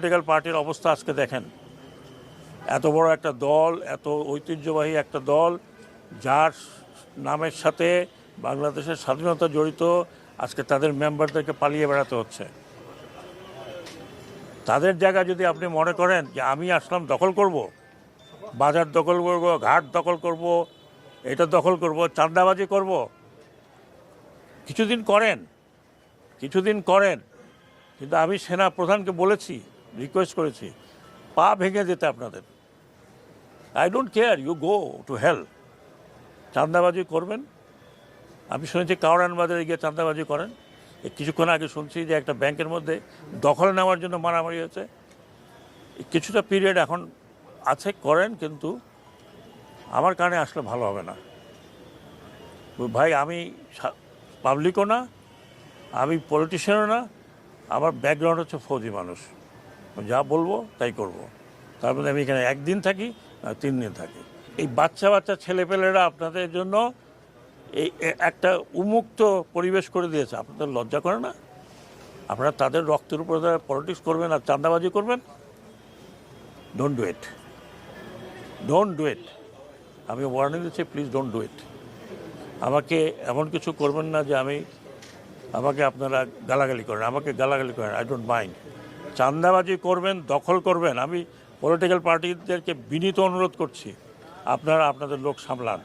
Political পার্টির অবস্থা আজকে দেখেন। এত বড় একটা দল, এত ঐতিহ্যবাহী একটা দল, যার নামের সাথে বাংলাদেশের স্বাধীনতা জড়িত, আজকে তাদের মেম্বারদেরকে পালিয়ে বেড়াতে হচ্ছে। তাদের জায়গা যদি আপনি মনে করেন যে আমি আসলাম দখল করব, বাজার দখল করব, ঘাট দখল করব, এটা দখল করব, চাঁদাবাজি করব, কিছুদিন করেন কিছুদিন করেন, কিন্তু আমি সেনা প্রধানকে বলেছি রিকোয়েস্ট করেছি, পা ভেঙে যেতে আপনাদের। I don't care you go to hell চাঁদাবাজি করবেন। আমি শুনেছি কাউরান বাজারে গিয়ে চাঁদাবাজি করেন। কিছুক্ষণ আগে শুনছি যে একটা ব্যাংকের মধ্যে দখল নেওয়ার জন্য মারামারি হয়েছে। কিছুটা পিরিয়ড এখন আছে, করেন, কিন্তু আমার কানে আসলে ভালো হবে না। ভাই, আমি পাবলিকও না, আমি পলিটিশিয়ানও না, আমার ব্যাকগ্রাউন্ড হচ্ছে ফৌজি মানুষ। যা বলব তাই করব। তার মধ্যে আমি এখানে একদিন থাকি, আর তিন দিন থাকি। এই বাচ্চা বাচ্চা ছেলেপেলেরা আপনাদের জন্য এই একটা উন্মুক্ত পরিবেশ করে দিয়েছে। আপনাদের লজ্জা করে না? আপনারা তাদের রক্তের উপর পলিটিক্স করবেন আর চাঁদাবাজি করবেন? Don't do it don't do it আমি ওয়ার্নিং দিচ্ছি প্লিজ ডোন্ট ডু ইট আমাকে এমন কিছু করবেন না যে আমি, আমাকে আপনারা গালাগালি করেন, আমাকে গালাগালি করেন আই ডোন্ট মাইন্ড চান্দাবাজি করবেন দখল করবেন। আমি পলিটিক্যাল পার্টিদেরকে বিনীত অনুরোধ করছি। আপনারা আপনাদের লোক সামলান।